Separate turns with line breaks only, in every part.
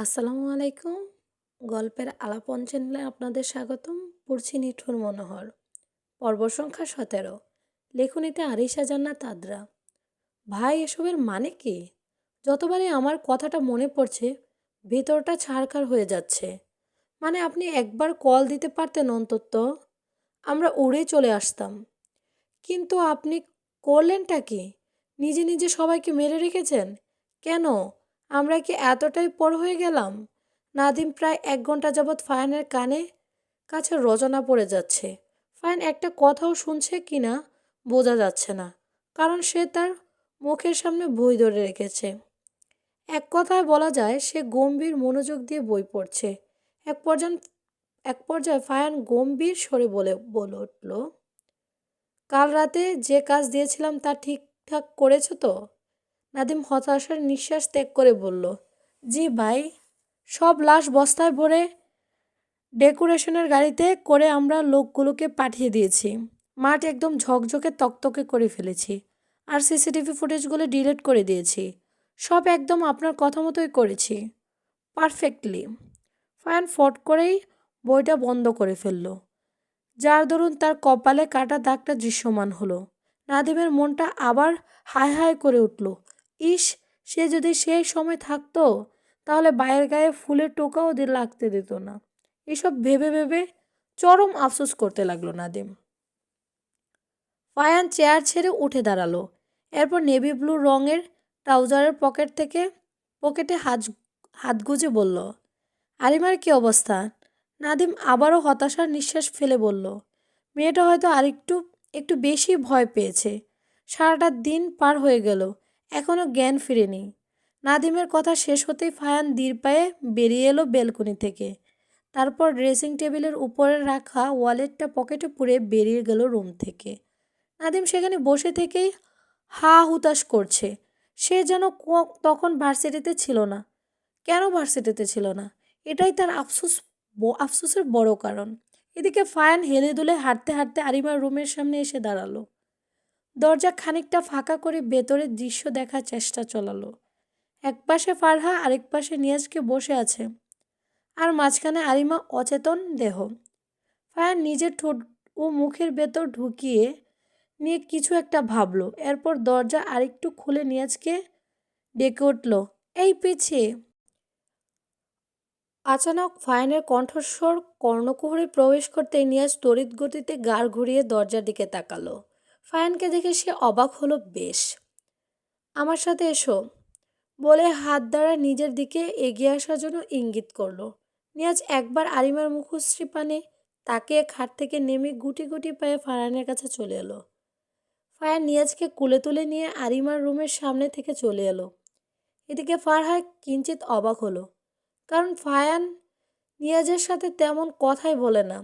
আসসালামু আলাইকুম। গল্পের আলাপন চ্যানেলে আপনাদের স্বাগতম। পড়ছি নিঠুর মনোহর। পর্ব সংখ্যা সতেরো। লেখনীতে আরিশা, জান্নাত, আদ্রা। ভাই, এসবের মানে কি? যতবারই আমার কথাটা মনে পড়ছে, ভেতরটা ছাড়খাড় হয়ে যাচ্ছে। মানে আপনি একবার কল দিতে পারতেন অন্তত। আমরা উড়ে চলে আসতাম। কিন্তু আপনি করলেনটা কি? নিজে নিজে সবাইকে মেরে রেখেছেন? কেন? আমরা কি এতটাই পর হয়ে গেলাম? নাদিম প্রায় এক ঘণ্টা যাবৎ ফায়ানের কানে, কাছে রচনা পড়ে যাচ্ছে। ফায়ান একটা কথাও শুনছে কি না বোঝা যাচ্ছে না, কারণ সে তার মুখের সামনে বই ধরে রেখেছে। এক কথায় বলা যায়, সে গম্ভীর মনোযোগ দিয়ে বই পড়ছে। এক পর্যায়ে এক পর্যায়ে ফায়ান গম্ভীর স্বরে বলে বলে উঠল, কাল রাতে যে কাজ দিয়েছিলাম তা ঠিকঠাক করেছ তো? নাদিম হতাশার নিঃশ্বাস ত্যাগ করে বলল, জি ভাই, সব লাশ বস্তায় ভরে ডেকোরেশনের গাড়িতে করে আমরা লোকগুলোকে পাঠিয়ে দিয়েছি। মাঠ একদম ঝকঝকে তকতকে করে ফেলেছি আর সিসিটিভি ফুটেজগুলো ডিলিট করে দিয়েছি। সব একদম আপনার কথা মতোই করেছি। পারফেক্টলি। ফায়ান ফট করেই বইটা বন্ধ করে ফেলল। যার দরুন তার কপালে কাটা দাগটা দৃশ্যমান হলো। নাদিমের মনটা আবার হায় হায় করে উঠল। ইস, সে যদি সেই সময় থাকতো, তাহলে বাইরের গায়ে ফুলের টোকাও দিয়ে লাগতে দিত না। এসব ভেবে ভেবে চরম আফসোস করতে লাগল নাদিম। ফায়ান চেয়ার ছেড়ে উঠে দাঁড়াল। এরপর নেভি ব্লু রঙের ট্রাউজারের পকেট থেকে পকেটে হাত হাত গুজে বলল, আরিমার কি অবস্থা? নাদিম আবারও হতাশার নিঃশ্বাস ফেলে বলল, মেয়েটা হয়তো আরেকটু, একটু বেশি ভয় পেয়েছে। সারাটা দিন পার হয়ে গেল। এখনও জ্ঞান ফিরেনি। নাদিমের কথা শেষ হতেই ফায়ান দীর পায়ে বেরিয়ে এলো বেলকনি থেকে। তারপর ড্রেসিং টেবিলের উপরে রাখা ওয়ালেটটা পকেটে পুরে বেরিয়ে গেল রুম থেকে। নাদিম সেখানে বসে থেকেই হা হুতাশ করছে। সে যেন তখন ভার্সিটিতে ছিল না। কেন ভার্সিটিতে ছিল না? এটাই তার আফসোস আফসোসের বড় কারণ। এদিকে ফায়ান হেলে দুলে হাঁটতে হাঁটতে আরিমার রুমের সামনে এসে দাঁড়াল। দরজা খানিকটা ফাঁকা করে ভেতরের দৃশ্য দেখার চেষ্টা চলালো। এক পাশে ফারহা আরেক পাশে নিয়াজকে বসে আছে। আর মাঝখানে আরিমা অচেতন দেহ। ফায়ার নিজের ঠোঁট ও মুখের ভেতর ঢুকিয়ে নিয়ে কিছু একটা ভাবলো। এরপর দরজা আরেকটু খুলে নিয়াজকে ডেকে উঠল, এই পিছিয়ে আচানক ফায়ানের কণ্ঠস্বর কর্ণকুহরে প্রবেশ করতে নিয়াজ তড়িৎ গতিতে গাড় ঘুরিয়ে দরজার দিকে তাকালো। ফায়ানকে দেখে সে অবাক হলো, বেশ, আমার সাথে এসো, বলে হাত দ্বারা নিজের দিকে এগিয়ে আসার জন্য ইঙ্গিত করল। নিয়াজ একবার আরিমার মুখশ্রী পানে তাকে খাট থেকে নেমে গুটি গুটি পায়ে ফারহানের কাছে চলে এলো। ফায়ান নিয়াজকে কুলে তুলে নিয়ে আরিমার রুমের সামনে থেকে চলে এলো। এদিকে ফারহা কিঞ্চিত অবাক হলো, কারণ ফায়ান নিয়াজের সাথে তেমন কথাই বলে না।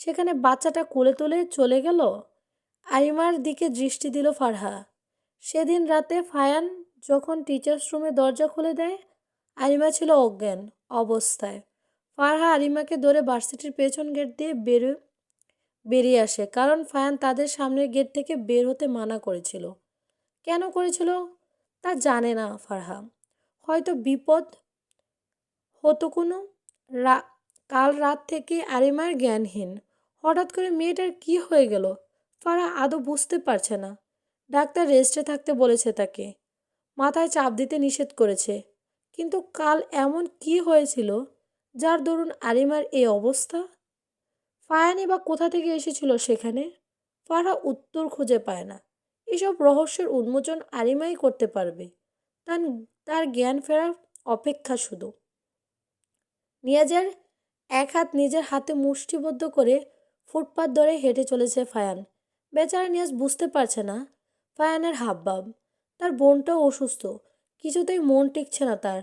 সেখানে বাচ্চাটা কুলে তুলে চলে গেল? আরিমার দিকে দৃষ্টি দিল ফারহা। সেদিন রাতে ফায়ান যখন টিচার্স রুমে দরজা খুলে দেয়, আরিমা ছিল অজ্ঞান অবস্থায়। ফারহা আলিমাকে ধরে ভার্সিটির পেছন গেট দিয়ে বেরো বেরিয়ে আসে, কারণ ফায়ান তাদের সামনের গেট থেকে বের হতে মানা করেছিল। কেন করেছিল? তা জানে না ফারহা। হয়তো বিপদ হতো কোনো কাল রাত থেকে আরিমার জ্ঞানহীন। হঠাৎ করে মেয়েটার কি হয়ে গেল? ফারা আদৌ বুঝতে পারছে না। ডাক্তার রেস্টে থাকতে বলেছে তাকে। মাথায় চাপ দিতে নিষেধ করেছে। কিন্তু কাল এমন কি হয়েছিল, যার দরুন আরিমার এই অবস্থা? ফায়ানি বা কোথা থেকে এসেছিল সেখানে? ফারা উত্তর খুঁজে পায় না। এসব রহস্যের উন্মোচন আরিমাই করতে পারবে। তার তার জ্ঞান ফেরার অপেক্ষা শুধু। নিয়াজের এক হাত নিজের হাতে মুষ্টিবদ্ধ করে ফুটপাত ধরে হেঁটে চলেছে ফায়ান। বেচারা নিয়াজ বুঝতে পারছে না, ফায়ানের হাবভাব। তার বোনটাও অসুস্থ, কিছুতেই মন টিকছে না তার।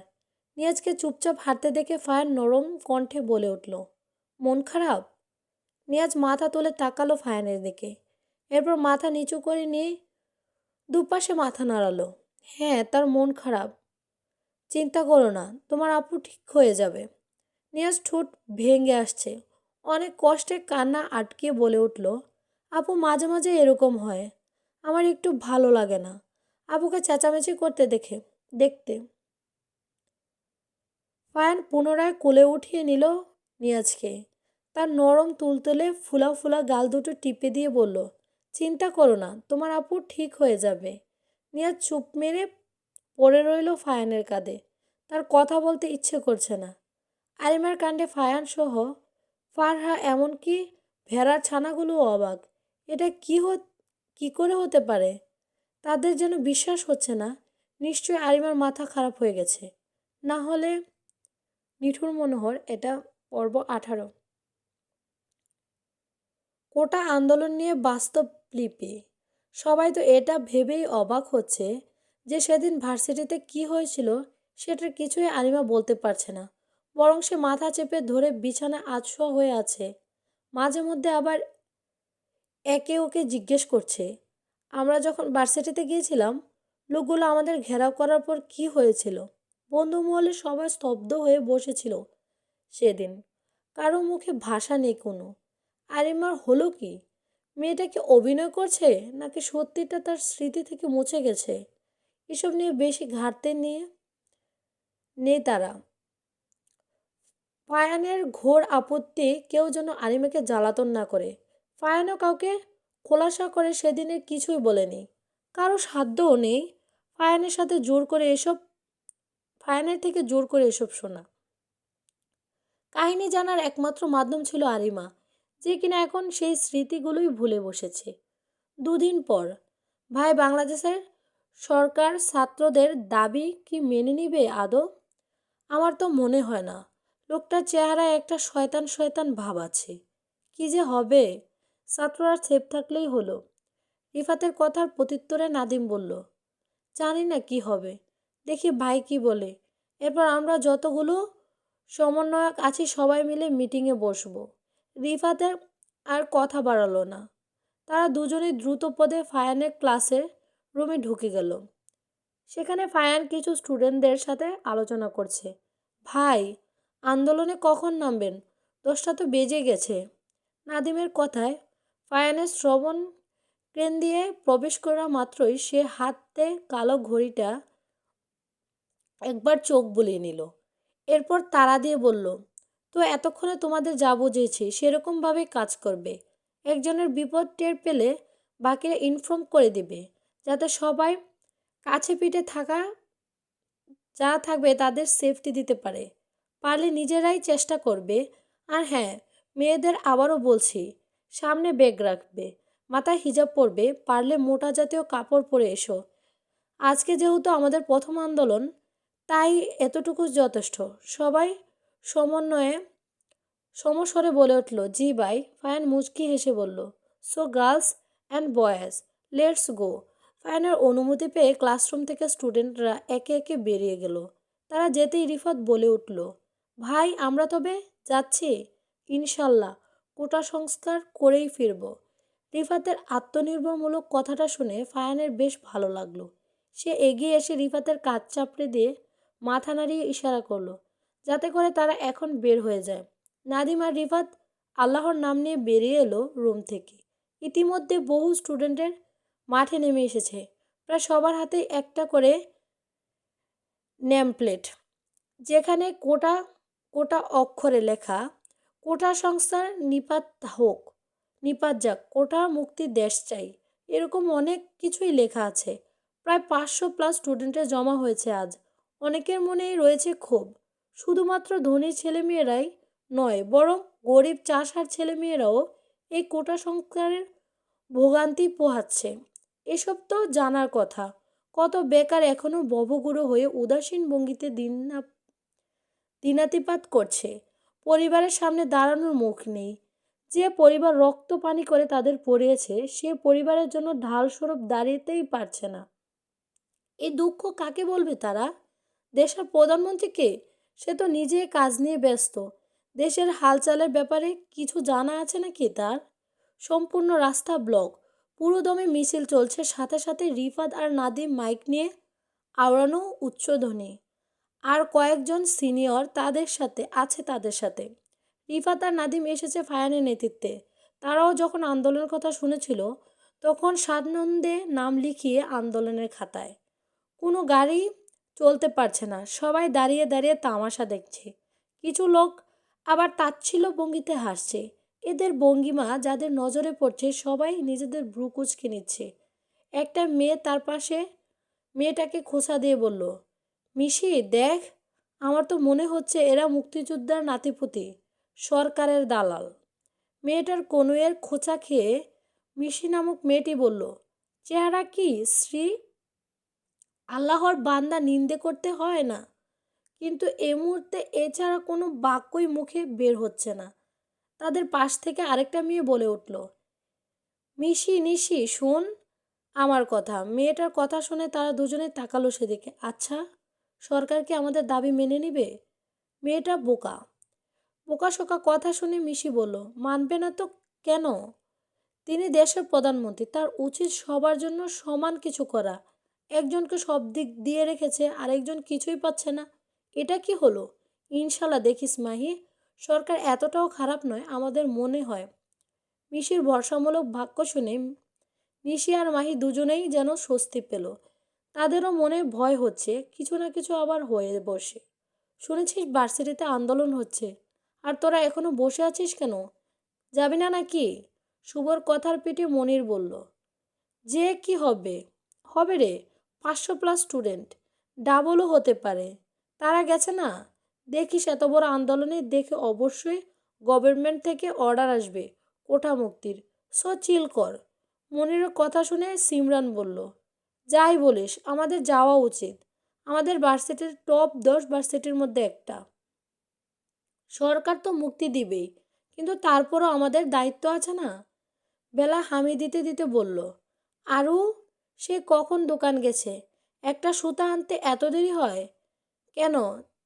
নিয়াজকে চুপচাপ হাঁটতে দেখে ফায়ান নরম কণ্ঠে বলে উঠল, মন খারাপ? নিয়াজ মাথা তুলে তাকালো ফায়ানের দিকে। এরপর মাথা নিচু করে নিয়ে দুপাশে মাথা নাড়ালো হ্যাঁ তার মন খারাপ। চিন্তা করো না, তোমার আপু ঠিক হয়ে যাবে। নিয়াজ ঠোঁট ভেঙে আসছে, অনেক কষ্টে কান্না আটকে বলে উঠল আপু মাঝে মাঝে এরকম হয়। আমার একটু ভালো লাগে না। আপুকে চেঁচামেচি করতে দেখে, দেখতে। ফায়ান পুনরায় কোলে উঠিয়ে নিল নিয়াজকে। তার নরম তুলতুলে ফুলা ফুলা গাল দুটো টিপে দিয়ে বলল, চিন্তা করো না, তোমার আপু ঠিক হয়ে যাবে। নিয়াজ চুপ মেরে পড়ে রইল ফায়ানের কাঁধে। তার কথা বলতে ইচ্ছে করছে না। আলিমার কাণ্ডে ফায়ান সহ ফারহা এমনকি ভেড়ার ছানাগুলোও অবাক। এটা কি কি করে হতে পারে? তাদের যেন বিশ্বাস হচ্ছে না। নিশ্চয়ই আলিমার মাথা খারাপ হয়ে গেছে। না হলে নিঠুর মনোহর এটা পর্ব আঠারো। কোটা আন্দোলন নিয়ে বাস্তব লিপি। সবাই তো এটা ভেবেই অবাক হচ্ছে যে সেদিন ভার্সিটিতে কি হয়েছিল সেটার কিছুই আলিমা বলতে পারছে না। বরং সে মাথা চেপে ধরে বিছানা আতশোয়া হয়ে আছে। মাঝে মধ্যে আবার একে ওকে জিজ্ঞেস করছে, আমরা যখন ভার্সিটিতে গিয়েছিলাম, লোকগুলো আমাদের ঘেরাও করার পর কি হয়েছিল? বন্ধু মহলে সবাই স্তব্ধ হয়ে বসেছিল সেদিন। কারও মুখে ভাষা নেই কোনো। আরিমার হলো কি? মেয়েটা কি অভিনয় করছে, নাকি সত্যিটা তার স্মৃতি থেকে মুছে গেছে? এসব নিয়ে বেশি ঘাটতে নিয়ে নেই তারা। ফায়ানের ঘোর আপত্তি কেউ যেন আরিমাকে জ্বালাতন না করে। ফায়ানও কাউকে খোলাসা করে সেদিনের কিছুই বলেনি। কারও সাধ্যও নেই ফায়ানের সাথে জোর করে এসব, ফায়ানের থেকে জোর করে এসব শোনা। কাহিনী জানার একমাত্র মাধ্যম ছিল আরিমা, যে কিনা এখন সেই স্মৃতিগুলোই ভুলে বসেছে। দুদিন পর, ভাই বাংলাদেশের সরকার ছাত্রদের দাবি কি মেনে নিবে আদৌ? আমার তো মনে হয় না। লোকটার চেহারায় একটা শয়তান শয়তান ভাব আছে। কি যে হবে? ছাত্ররা সেফ থাকলেই হলো। রিফাতের কথার প্রত্যুত্তরে নাদিম বলল, জানি না কি হবে। দেখি ভাই কি বলে। এরপর আমরা যতগুলো সমন্বয়ক আছি সবাই মিলে মিটিংয়ে বসবো। রিফাতের আর কথা বাড়ালো না। তারা দুজনেই দ্রুত পদে ফায়ানের ক্লাসের রুমে ঢুকে গেল। সেখানে ফায়ান কিছু স্টুডেন্টদের সাথে আলোচনা করছে। ভাই, আন্দোলনে কখন নামবেন? দশটা তো বেজে গেছে। নাদিমের কথায় ফায়ানের শ্রবণ ট্রেন দিয়ে প্রবেশ করা মাত্রই সে হাতে কালো ঘড়িটা একবার চোখ বুলিয়ে নিল। এরপর তারা দিয়ে বলল, তো এতক্ষণে তোমাদের যা বুঝেছি সেরকমভাবে কাজ করবে। একজনের বিপদ টের পেলে বাকিরা ইনফর্ম করে দিবে, যাতে সবাই কাছে পিঠে থাকা যারা থাকবে তাদের সেফটি দিতে পারে। পারলে নিজেরাই চেষ্টা করবে। আর হ্যাঁ মেয়েদের আবারও বলছি সামনে ব্যাগ রাখবে, মাথায় হিজাব পরবে, পারলে মোটা জাতীয় কাপড় পরে এসো। আজকে যেহেতু আমাদের প্রথম আন্দোলন, তাই এতটুকু যথেষ্ট। সবাই সমন্বয়ে সমস্বরে বলে উঠল, জি ভাই। ফায়ান মুচকি হেসে বলল so girls and boys let's go ফায়ানের অনুমতি পেয়ে ক্লাসরুম থেকে স্টুডেন্টরা একে একে বেরিয়ে গেল। তারা যেতেই রিফাত বলে উঠল, ভাই, আমরা তবে যাচ্ছি? ইনশাল্লাহ। কোটা সংস্কার করেই ফিরব। রিফাতের আত্মনির্ভরমূলক কথাটা শুনে ফায়ানের বেশ ভালো লাগল। সে এগিয়ে এসে রিফাতের কাজ চাপড়ে দিয়ে মাথা নাড়িয়ে ইশারা করল, যাতে করে তারা এখন বের হয়ে যায়। নাদিম আর রিফাত আল্লাহর নাম নিয়ে বেরিয়ে এলো রুম থেকে। ইতিমধ্যে বহু স্টুডেন্টের মাঠে নেমে এসেছে। প্রায় সবার হাতে একটা করে নেমপ্লেট, যেখানে কোটা কোটা অক্ষরে লেখা কোটা সংস্থার নিপাত হোক, নিপাত যাক, কোটা মুক্তির দেশ চাই, এরকম অনেক কিছুই লেখা আছে। প্রায় পাঁচশো প্লাস স্টুডেন্টের জমা হয়েছে আজ। অনেকের মনেই রয়েছে ক্ষোভ। শুধুমাত্র ধনী ছেলেমেয়েরাই নয়, বরং গরিব চাষার ছেলেমেয়েরাও এই কোটা সংস্কারের ভোগান্তি পোহাচ্ছে। এসব তো জানার কথা। কত বেকার এখনও ববগুড়ো হয়ে উদাসীন ভঙ্গিতে দিন দিনাতিপাত করছে। পরিবারের সামনে দাঁড়ানোর মুখ নেই। যে পরিবার রক্ত পানি করে তাদের পড়িয়েছে, সে পরিবারের জন্য ঢাল স্বরূপ দাঁড়িয়েতেই পারছে না। এই দুঃখ কাকে বলবে তারা? দেশের প্রধানমন্ত্রীকে সে তো নিজে কাজ নিয়ে ব্যস্ত। দেশের হালচালের ব্যাপারে কিছু জানা আছে নাকি তার? সম্পূর্ণ রাস্তা ব্লক। পুরো দমে মিছিল চলছে, সাথে সাথে রিফাত আর নাদিম মাইক নিয়ে আওড়ানো উচ্চধ্বনি। আর কয়েকজন সিনিয়র তাদের সাথে, আছে তাদের সাথে। রিফাত আর নাদিম এসেছে ফায়ানের নেতৃত্বে। তারাও যখন আন্দোলনের কথা শুনেছিল, তখন সানন্দে নাম লিখিয়ে আন্দোলনের খাতায়। কোনো গাড়ি চলতে পারছে না, সবাই দাঁড়িয়ে দাঁড়িয়ে তামাশা দেখছে। কিছু লোক আবার তাচ্ছিল্য ভঙ্গিতে হাসছে। এদের ভঙ্গিমা যাদের নজরে পড়ছে, সবাই নিজেদের ভ্রু কুচকে নিচ্ছে। একটা মেয়ে তার পাশে, মেয়েটাকে খোসা দিয়ে বলল মিশি, দেখ, আমার তো মনে হচ্ছে এরা মুক্তিযোদ্ধার নাতিপুতি, সরকারের দালাল। মেয়েটার কনুয়ের খোঁচা খেয়ে মিশি নামক মেয়েটি বলল, চেহারা কি, শ্রী? আল্লাহর বান্দা নিন্দে করতে হয় না? কিন্তু এ মুহূর্তে এছাড়া কোনো বাক্যই মুখে বের হচ্ছে না। তাদের পাশ থেকে আরেকটা মেয়ে বলে উঠল, মিশি, নিশি, শোন, আমার কথা। মেয়েটার কথা শুনে তারা দুজনে তাকালো সেদিকে। আচ্ছা সরকার কি আমাদের দাবি মেনে নিবে? মেয়েটা বোকা। বোকা শোকা কথা শুনে মিশি বলল, মানবে না তো কেন? তিনি দেশের প্রধানমন্ত্রী, তার উচিত সবার জন্য সমান কিছু করা। একজনকে সব দিক দিয়ে রেখেছে, আরেকজন কিছুই পাচ্ছে না। এটা কি হলো? ইনশাল্লাহ দেখিস মাহি, সরকার এতটাও খারাপ নয় আমাদের মনে হয়। মিশির ভরসামূলক বাক্য শুনে মিশি আর মাহি দুজনেই যেন স্বস্তি পেল। তাদেরও মনে ভয় হচ্ছে, কিছু না কিছু আবার হয়ে বসে। শুনেছিস ভার্সিটিতে আন্দোলন হচ্ছে, আর তোরা এখনও বসে আছিস কেন? যাবি না নাকি? শুভর কথার পিঠে মনির বলল। যে কি হবে? হবে রে, পাঁচশো প্লাস স্টুডেন্ট ডাবলও হতে পারে। তারা গেছে না? দেখিস এত বড় আন্দোলনে দেখে অবশ্যই গভর্নমেন্ট থেকে অর্ডার আসবে কোঠা মুক্তির। সো চিল কর। মনিরের কথা শুনে সিমরান বলল। যাই বলিস, আমাদের যাওয়া উচিত। আমাদের ভার্সিটির টপ দশ ভার্সিটির মধ্যে একটা। সরকার তো মুক্তি দিবেই, কিন্তু তারপরও আমাদের দায়িত্ব আছে না? বেলা হামি দিতে দিতে বলল আরও সে কখন দোকান গেছে? একটা সুতা আনতে এত দেরি হয়? কেন?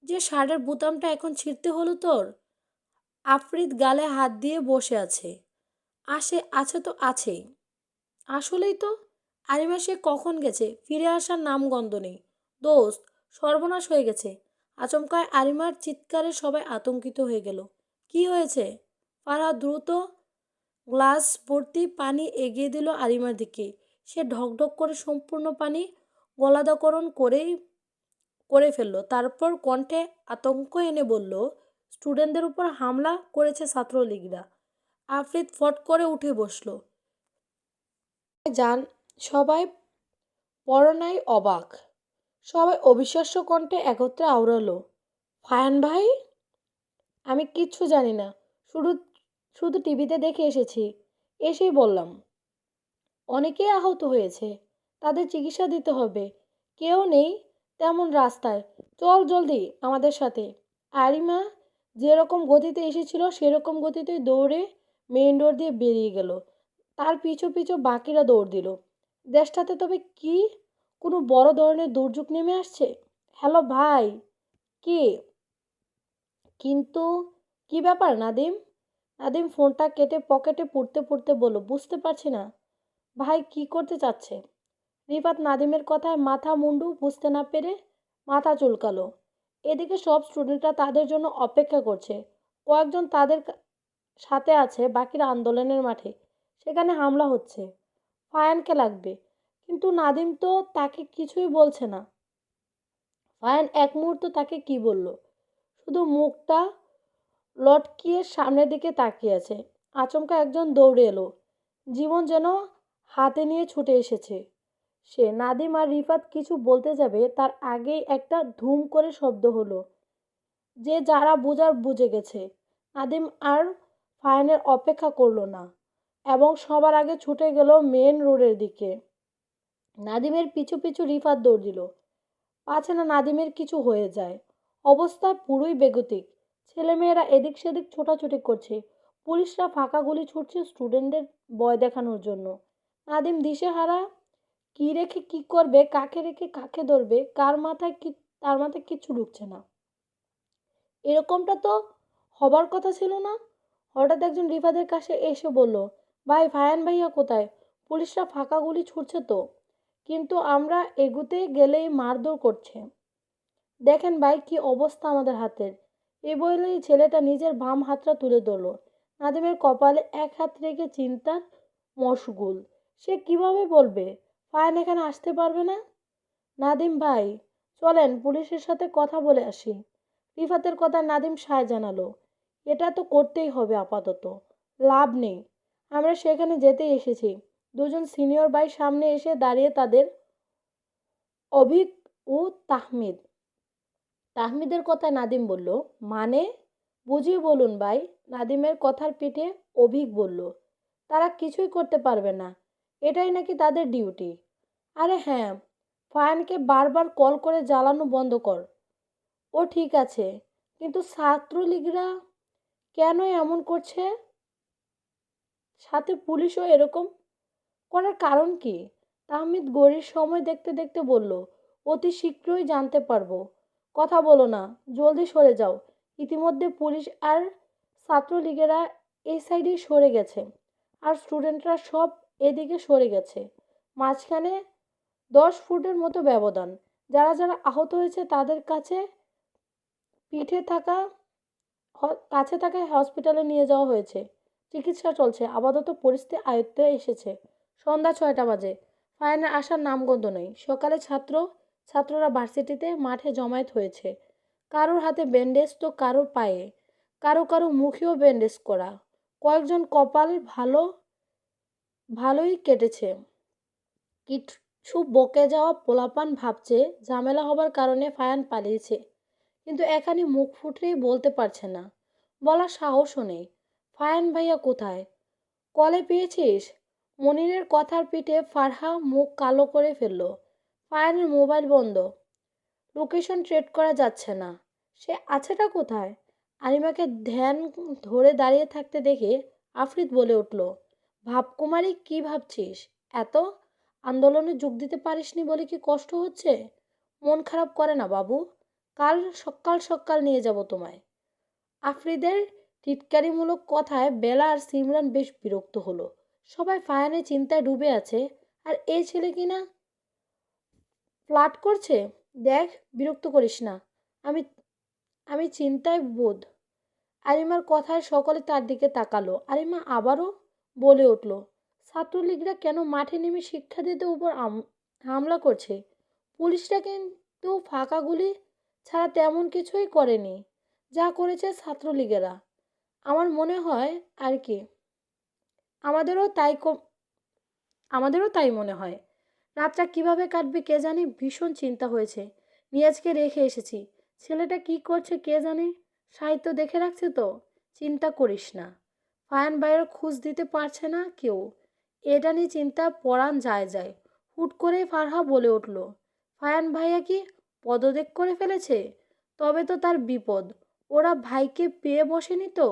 যে শার্টের বোতামটা এখন ছিঁড়তে হলো তোর? আফ্রিদ গালে হাত দিয়ে বসে আছে। আসে, আছে তো আছেই। আসলেই তো আরিমা সে কখন গেছে? ফিরে আসার নাম গন্ধ নেই। দোস্ত, সর্বনাশ হয়ে গেছে। আচমকায় আরিমার চিৎকারে সবাই আতঙ্কিত হয়ে গেল। কি হয়েছে? ফারহা দ্রুত গ্লাস ভর্তি পানি এগিয়ে দিল আরিমার দিকে। সে ঢকঢক করে সম্পূর্ণ পানি গলাদাকরণ করেই, করে ফেলল। তারপর কণ্ঠে আতঙ্ক এনে বলল, স্টুডেন্টদের উপর হামলা করেছে ছাত্রলীগরা। আফ্রিদ ফট করে উঠে বসল। যান সবাই পরনাই অবাক। সবাই অবিশ্বাস্য কণ্ঠে একত্রে আওড়ালো, ফায়ান ভাই? আমি কিচ্ছু জানি না। শুধু শুধু টিভিতে দেখে এসেছি। এসেই বললাম অনেকেই আহত হয়েছে। তাদের চিকিৎসা দিতে হবে। কেউ নেই তেমন রাস্তায়। চল জলদি আমাদের সাথে। আরিমা যেরকম গতিতে এসেছিল, সেরকম গতিতে দৌড়ে মেইন ডোর দিয়ে বেরিয়ে গেল। তার পিছু পিছু বাকিরা দৌড় দিল। দেশটাতে তবে কি কোনো বড় ধরনের দুর্যোগ নেমে আসছে? হ্যালো ভাই, কি? কিন্তু কি ব্যাপার নাদিম? নাদিম ফোনটা কেটে পকেটে পুড়তে পুড়তে বলল, বুঝতে পারছি না। ভাই, কি করতে চাচ্ছে? রিফাত নাদিমের কথায় মাথা মুন্ডু বুঝতে না পেরে মাথা চুলকালো। এদিকে সব স্টুডেন্টরা তাদের জন্য অপেক্ষা করছে। কয়েকজন তাদের সাথে আছে বাকিরা আন্দোলনের মাঠে। সেখানে হামলা হচ্ছে। ফায়ানকে লাগবে। কিন্তু নাদিম তো তাকে কিছুই বলছে না। ফায়ান এক মুহূর্ত তাকে কি বলল? শুধু মুখটা লটকিয়ে সামনের দিকে তাকিয়ে আছে। আচমকা একজন দৌড়ে এলো। জীবন যেন হাতে নিয়ে ছুটে এসেছে। সে নাদিম আর রিফাত কিছু বলতে যাবে তার আগেই একটা ধুম করে শব্দ হলো। যে যারা বোঝার বুঝে গেছে। নাদিম আর ফায়ানের অপেক্ষা করল না। এবং সবার আগে ছুটে গেল মেন রোডের দিকে। নাদিমের পিছু পিছু রিফাত দৌড় দিল। পাছে না নাদিমের কিছু হয়ে যায়। অবস্থা পুরোই বেগতিক। ছেলেমেয়েরা এদিক সেদিক ছোটাছুটি করছে। পুলিশরা ফাঁকা গুলি ছুটছে স্টুডেন্টদের ভয় দেখানোর জন্য। নাদিম দিশেহারা, কি রেখে কি করবে? কাকে রেখে কাকে ধরবে? কার মাথায় কি, তার মাথায় কিচ্ছু ঢুকছে না। এরকমটা তো হবার কথা ছিল না। হঠাৎ একজন রিফাদের কাছে এসে বলল ভাই, ফায়ান ভাইয়া কোথায়? পুলিশরা ফাঁকা গুলি ছুটছে তো। কিন্তু আমরা এগুতে গেলেই মারধর করছে। দেখেন ভাই, কি অবস্থা আমাদের হাতের। এই বলেই ছেলেটা নিজের বাম হাতটা তুলে ধরল। নাদিমের কপালে এক হাত রেখে চিন্তার মশগুল। সে কীভাবে বলবে? ফায়ান এখানে আসতে পারবে না? নাদিম ভাই, চলেন পুলিশের সাথে কথা বলে আসি। রিফাতের কথা নাদিম সায় জানালো। এটা তো করতেই হবে আপাতত। লাভ নেই। আমরা সেখানে যেতেই এসেছি। দুজন সিনিয়র ভাই সামনে এসে দাঁড়িয়ে তাদের অভিক ও তাহমিদ। তাহমিদের কথা নাদিম বলল মানে? বুঝিয়ে বলুন ভাই। নাদিমের কথার পিঠে অভিক বলল, তারা কিছুই করতে পারবে না। এটাই নাকি তাদের ডিউটি। আরে হ্যাঁ ফায়ানকে বারবার কল করে জ্বালানো বন্ধ কর। ও ঠিক আছে, কিন্তু ছাত্রলীগরা কেন এমন করছে? সাথে পুলিশও এরকম? করার কারণ কি? তাহমিদ গড়ির সময় দেখতে দেখতে বলল, অতি শীঘ্রই জানতে পারব। কথা বলো না, জলদি সরে যাও। ইতিমধ্যে পুলিশ আর ছাত্রলীগেরা এই সাইডেই সরে গেছে আর স্টুডেন্টরা সব এদিকে সরে গেছে। মাঝখানে দশ ফুটের মতো ব্যবধান। যারা যারা আহত হয়েছে তাদের কাছে পিঠে থাকা কাছে থাকা হসপিটালে নিয়ে যাওয়া হয়েছে। চিকিৎসা চলছে। আপাতত পরিস্থিতি আয়ত্তে এসেছে। সন্ধ্যা ছয়টা বাজে। ফায়ানের আসার নামগন্ধ নেই। সকালে ছাত্র, ছাত্ররা ভার্সিটিতে মাঠে জমায়েত হয়েছে। কারোর হাতে ব্যান্ডেজ তো কারোর পায়ে। কারও কারও মুখেও ব্যান্ডেজ করা। কয়েকজন কপাল ভালো, ভালোই কেটেছে। কিছু বকে যাওয়া পোলাপান ভাবছে, ঝামেলা হবার কারণে ফায়ান পালিয়েছে। কিন্তু এখানে মুখ ফুটলেই বলতে পারছে না। বলার সাহসও নেই। ফায়ান ভাইয়া কোথায়? কলে পেয়েছিস? মনিরের কথার পিঠে ফারহা মুখ কালো করে ফেলল। ফায়ানের মোবাইল বন্ধ। লোকেশন ট্রেড করা যাচ্ছে না। সে আছেটা কোথায়? আলিমাকে ধ্যান ধরে দাঁড়িয়ে থাকতে দেখে আফরিদ বলে উঠল, ভাবকুমারী, কি ভাবছিস? এত? আন্দোলনে যোগ দিতে পারিসনি বলে কি কষ্ট হচ্ছে? মন খারাপ করে না বাবু। কাল সকাল সকাল নিয়ে যাব তোমায়। আফরিদের টিটকারিমূলক কথায় বেলা আর সিমরান বেশ বিরক্ত হলো। সবাই ফায়ানে চিন্তায় ডুবে আছে। আর এই ছেলে কি না? ফ্লাট করছে? দেখ, বিরক্ত করিস না। আমি আমি চিন্তায় বোধ। আরিমার কথায় সকলে তার দিকে তাকালো। আরিমা আবারও বলে উঠল, ছাত্রলীগরা কেন মাঠে নেমে শিক্ষার্থীদের উপর হামলা করছে? পুলিশরা কিন্তু ফাঁকা গুলি ছাড়া তেমন কিছুই করেনি। যা করেছে ছাত্রলীগেরা। আমার মনে হয় আর কি, আমাদেরও তাই আমাদেরও তাই মনে হয়। রাতটা কীভাবে কাটবে কে জানে ভীষণ চিন্তা হয়েছে। নিয়াজকে রেখে এসেছি। ছেলেটা কি করছে কে জানে? সাহিত্য দেখে রাখছে তো, চিন্তা করিস না। ফায়ান ভাইয়ের খুঁজ দিতে পারছে না কেউ। এটা নিয়ে চিন্তা পড়ান যায় যায়। হুট করে ফারহা বলে উঠল, ফায়ান ভাইয়া কি পদত্যাগ করে ফেলেছে? তবে তো তার বিপদ। ওরা ভাইকে পেয়ে বসেনি তো?